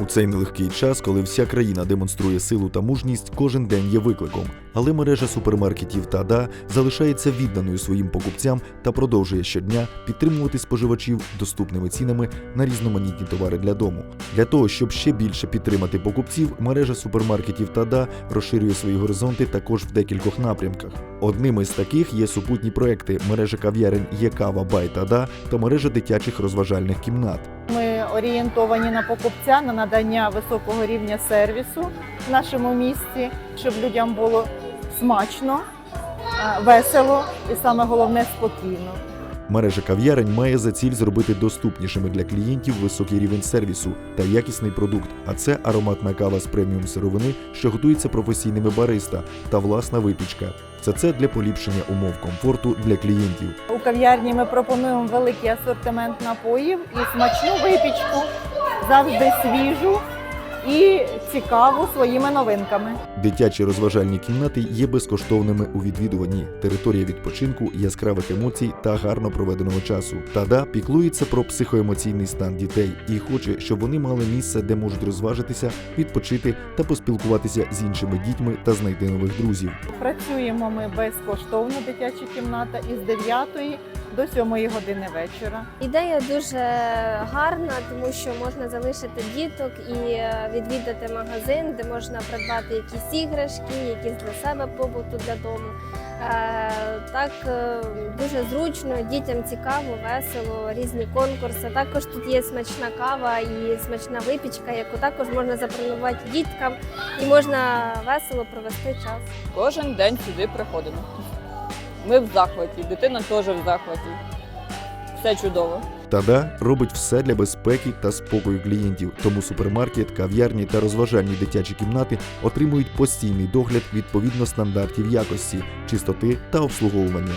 У цей нелегкий час, коли вся країна демонструє силу та мужність, кожен день є викликом. Але мережа супермаркетів Тада залишається відданою своїм покупцям та продовжує щодня підтримувати споживачів доступними цінами на різноманітні товари для дому. Для того, щоб ще більше підтримати покупців, мережа супермаркетів Тада розширює свої горизонти також в декількох напрямках. Одним із таких є супутні проекти мережа кав'ярень Є кава Бай Тада та мережа дитячих розважальних кімнат. Ми орієнтовані на покупця, на надання високого рівня сервісу в нашому місті, щоб людям було смачно, е, весело і саме головне спокійно. Мережа кав'ярень має за ціль зробити доступнішими для клієнтів високий рівень сервісу та якісний продукт. А це ароматна кава з преміум сировини, що готується професійними бариста та власна випічка. Це це для поліпшення умов комфорту для клієнтів. У кав'ярні ми пропонуємо великий асортимент напоїв і смачну випічку, завжди свіжу і цікаву своїми новинками. Дитячі розважальні кімнати є безкоштовними у відвідуванні. Територія відпочинку, яскравих емоцій та гарно проведеного часу. Тада піклується про психоемоційний стан дітей і хоче, щоб вони мали місце, де можуть розважитися, відпочити та поспілкуватися з іншими дітьми та знайти нових друзів. Працюємо ми безкоштовно, дитяча кімната із 9 до 7 години вечора. Ідея дуже гарна, тому що можна залишити діток і е, відвідати магазин, де можна придбати якісь іграшки, якісь для себе побуту для дому. Е, Так е, дуже зручно, дітям цікаво, весело, різні конкурси. Також тут є смачна кава і смачна випічка, яку також можна запропонувати діткам, і можна весело провести час. Кожен день сюди приходимо. Ми в захваті, дитина теж в захваті. Все чудово. Тада робить все для безпеки та спокою клієнтів, тому супермаркет, кав'ярні та розважальні дитячі кімнати отримують постійний догляд відповідно стандартів якості, чистоти та обслуговування.